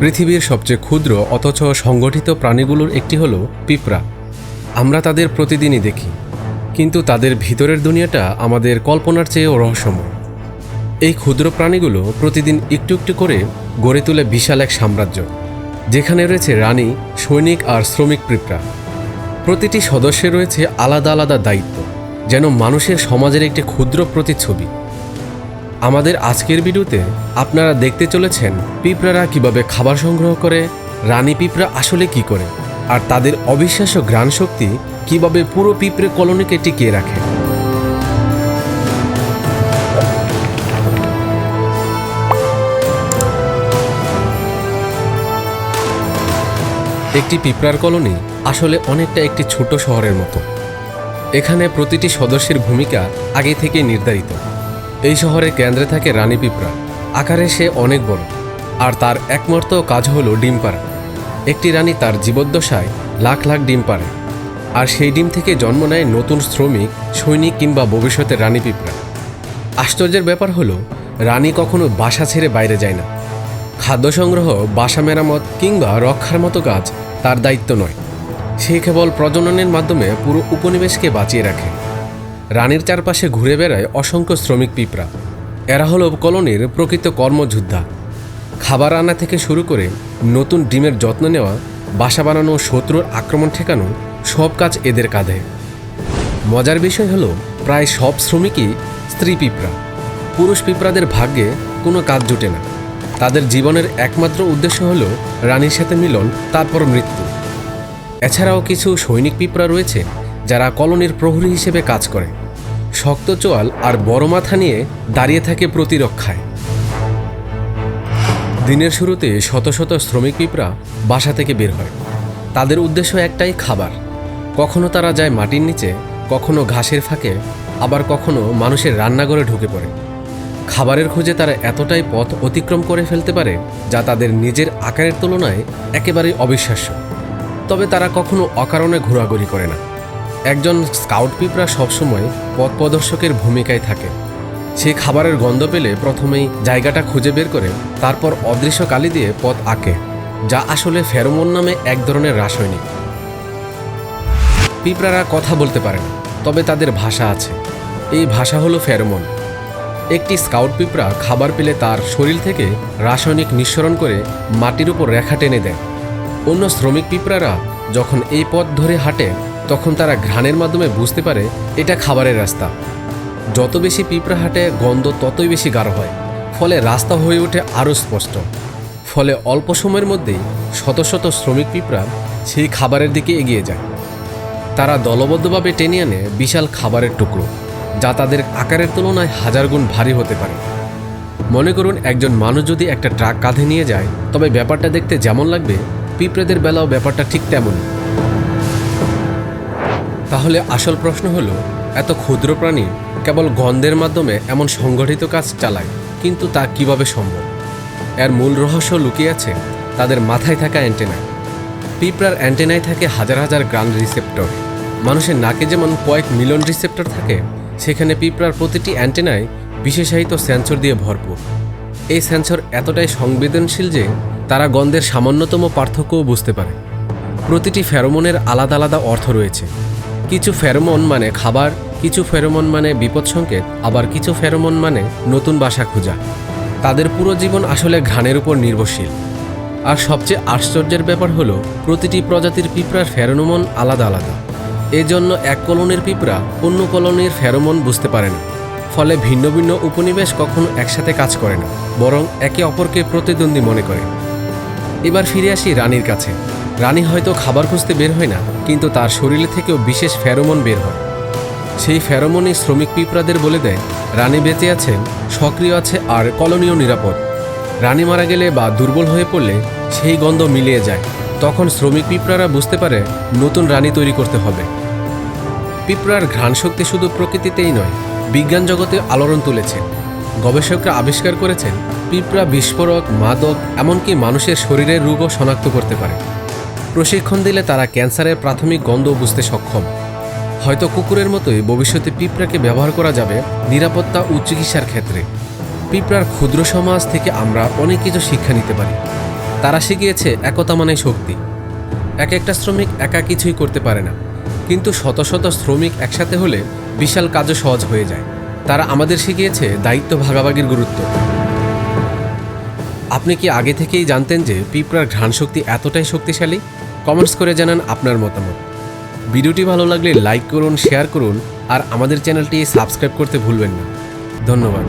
পৃথিবীর সবচেয়ে ক্ষুদ্র অথচ সংগঠিত প্রাণীগুলোর একটি হল পিঁপড়া। আমরা তাদের প্রতিদিনই দেখি, কিন্তু তাদের ভিতরের দুনিয়াটা আমাদের কল্পনার চেয়েও রহস্যময়। এই ক্ষুদ্র প্রাণীগুলো প্রতিদিন একটু একটু করে গড়ে তোলে বিশাল এক সাম্রাজ্য, যেখানে রয়েছে রানী, সৈনিক আর শ্রমিক পিঁপড়া। প্রতিটি সদস্যের রয়েছে আলাদা আলাদা দায়িত্ব, যেন মানুষের সমাজের একটি ক্ষুদ্র প্রতিচ্ছবি। আমাদের আজকের ভিডিওতে আপনারা দেখতে চলেছেন পিঁপড়ারা কীভাবে খাবার সংগ্রহ করে, রানী পিঁপড়া আসলে কি করে, আর তাদের অবিশ্বাস্য ঘ্রাণ শক্তি কীভাবে পুরো পিঁপড়ে কলোনিকে টিকিয়ে রাখে। একটি পিঁপড়ার কলোনি আসলে অনেকটা একটি ছোট শহরের মতো। এখানে প্রতিটি সদস্যের ভূমিকা আগে থেকেই নির্ধারিত। এই শহরের কেন্দ্রে থাকে রানী পিঁপড়া। আকারে সে অনেক বড়। আর তার একমাত্র কাজ হলো ডিম পাড়া। একটি রানী তার জীবদ্দশায় লাখ লাখ ডিম পাড়ে। আর সেই ডিম থেকে জন্ম নেয় নতুন শ্রমিক, সৈনিক কিংবা ভবিষ্যতের রানী পিঁপড়া। আশ্চর্যের ব্যাপার হলো, রানী কখনো বাসা ছেড়ে বাইরে যায় না। খাদ্য সংগ্রহ, বাসা মেরামত কিংবা রক্ষার মতো কাজ তার দায়িত্ব নয়। সে কেবল প্রজননের মাধ্যমে পুরো উপনিবেশকে বাঁচিয়ে রাখে। রানীর চারপাশে ঘুরে বেড়ায় অসংখ্য শ্রমিক পিঁপড়া। এরা হলো কলোনির প্রকৃত কর্মযোদ্ধা। খাবার আনা থেকে শুরু করে নতুন ডিমের যত্ন নেওয়া, বাসা বানানো, শত্রুর আক্রমণ ঠেকানো, সব কাজ এদের কাঁধে। মজার বিষয় হলো, প্রায় সব শ্রমিকই স্ত্রী পিঁপড়া। পুরুষ পিঁপড়াদের ভাগ্যে কোনো কাজ জুটে না। তাদের জীবনের একমাত্র উদ্দেশ্য হল রানীর সাথে মিলন, তারপর মৃত্যু। এছাড়াও কিছু সৈনিক পিঁপড়া রয়েছে যারা কলোনির প্রহরী হিসেবে কাজ করে। শক্ত চোয়াল আর বড় মাথা নিয়ে দাঁড়িয়ে থাকে প্রতিরক্ষায়। দিনের শুরুতে শত শত শ্রমিক পিঁপড়া বাসা থেকে বের হয়। তাদের উদ্দেশ্য একটাই খাবার। কখনো তারা যায় মাটির নিচে, কখনো ঘাসের ফাঁকে, আবার কখনো মানুষের রান্নাঘরে ঢুকে পড়ে। খাবারের খোঁজে তারা এতটাই পথ অতিক্রম করে ফেলতে পারে, যা তাদের নিজের আকারের তুলনায় একেবারেই অবিশ্বাস্য। তবে তারা কখনো অকারণে ঘোরাঘুরি করে না। একজন স্কাউট পিঁপড়া সবসময় পথ প্রদর্শকের ভূমিকায় থাকে। সে খাবারের গন্ধ পেলে প্রথমেই জায়গাটা খুঁজে বের করে, তারপর অদৃশ্য কালি দিয়ে পথ আঁকে, যা আসলে ফেরোমন নামে এক ধরনের রাসায়নিক। পিঁপড়ারা কথা বলতে পারে না, তবে তাদের ভাষা আছে। এই ভাষা হলো ফেরোমন। একটি স্কাউট পিঁপড়া খাবার পেলে তার শরীর থেকে রাসায়নিক নিঃসরণ করে মাটির উপর রেখা টেনে দেয়। অন্য শ্রমিক পিঁপড়ারা যখন এই পথ ধরে হাঁটে তখন তারা ঘ্রাণের মাধ্যমে বুঝতে পারে এটা খাবারের রাস্তা। যত বেশি পিঁপড়া হাঁটে, গন্ধ ততই বেশি গাঢ় হয়। ফলে রাস্তা হয়ে ওঠে আরও স্পষ্ট। ফলে অল্প সময়ের মধ্যেই শত শত শ্রমিক পিঁপড়া সেই খাবারের দিকে এগিয়ে যায়। তারা দলবদ্ধভাবে টেনে আনে বিশাল খাবারের টুকরো, যা তাদের আকারের তুলনায় হাজার গুণ ভারী হতে পারে। মনে করুন, একজন মানুষ যদি একটা ট্রাক কাঁধে নিয়ে যায়, তবে ব্যাপারটা দেখতে যেমন লাগবে, পিঁপড়েদের বেলাও ব্যাপারটা ঠিক তেমনই। তাহলে আসল প্রশ্ন হলো, এত ক্ষুদ্র প্রাণী কেবল গন্ধের মাধ্যমে এমন সংগঠিত কাজ চালায়, কিন্তু তা কীভাবে সম্ভব? এর মূল রহস্য লুকিয়ে আছে তাদের মাথায় থাকা অ্যান্টেনায়। পিঁপড়ার অ্যান্টেনায় থাকে হাজার হাজার গ্রান রিসেপ্টর। মানুষের নাকে যেমন কয়েক মিলিয়ন রিসেপ্টর থাকে, সেখানে পিঁপড়ার প্রতিটি অ্যান্টেনায় বিশেষায়িত সেন্সর দিয়ে ভরপুর। এই সেন্সর এতটাই সংবেদনশীল যে তারা গন্ধের সামান্যতম পার্থক্যও বুঝতে পারে। প্রতিটি ফেরোমনের আলাদা আলাদা অর্থ রয়েছে। কিছু ফেরোমন মানে খাবার, কিছু ফেরোমন মানে বিপদ সংকেত, আবার কিছু ফেরোমন মানে নতুন বাসা খোঁজা। তাদের পুরো জীবন আসলে ঘ্রাণের উপর নির্ভরশীল। আর সবচেয়ে আশ্চর্যের ব্যাপার হলো, প্রতিটি প্রজাতির পিঁপড়ার ফেরোমন আলাদা আলাদা। এজন্য এক কলোনির পিঁপড়া অন্য কলোনির ফেরোমন বুঝতে পারে না। ফলে ভিন্ন ভিন্ন উপনিবেশ কখনো একসাথে কাজ করে না, বরং একে অপরকে প্রতিদ্বন্দ্বী মনে করে। এবার ফিরে আসি রানীর কাছে। রানী হয়তো খাবার খুঁজতে বের হয় না, কিন্তু তার শরীরে থেকেও বিশেষ ফেরোমন বের হয়। সেই ফেরোমনই শ্রমিক পিঁপড়াদের বলে দেয়, রানী বেঁচে আছেন, সক্রিয় আছে আর কলোনিও নিরাপদ। রানী মারা গেলে বা দুর্বল হয়ে পড়লে সেই গন্ধ মিলিয়ে যায়। তখন শ্রমিক পিঁপড়ারা বুঝতে পারে নতুন রানী তৈরি করতে হবে। পিঁপড়ার ঘ্রাণ শক্তি শুধু প্রকৃতিতেই নয়, বিজ্ঞান জগতে আলোড়ন তুলেছে। গবেষকরা আবিষ্কার করেছেন, পিঁপড়া বিস্ফোরক, মাদক, এমনকি মানুষের শরীরের রোগও শনাক্ত করতে পারে। প্রশিক্ষণ দিলে তারা ক্যান্সারের প্রাথমিক গন্ধ বুঝতে সক্ষম। হয়তো কুকুরের মতোই ভবিষ্যতে পিঁপড়াকে ব্যবহার করা যাবে নিরাপত্তা ও চিকিৎসার ক্ষেত্রে। পিঁপড়ার ক্ষুদ্র সমাজ থেকে আমরা অনেক কিছু শিক্ষা নিতে পারি। তারা শিখিয়েছে একতা মানে শক্তি। এক একটা শ্রমিক একা কিছুই করতে পারে না। কিন্তু শত শত শ্রমিক একসাথে হলে বিশাল কাজও সহজ হয়ে যায়। তারা আমাদের শিখিয়েছে দায়িত্ব ভাগাভাগির গুরুত্ব। আপনি কি আগে থেকেই জানতেন যে পিঁপড়ার ঘ্রাণ শক্তি এতটাই শক্তিশালী? কমেন্টস করে জানান আপনার মতামত। ভিডিওটি ভালো লাগলে লাইক করুন, শেয়ার করুন আর আমাদের চ্যানেলটি সাবস্ক্রাইব করতে ভুলবেন না। ধন্যবাদ।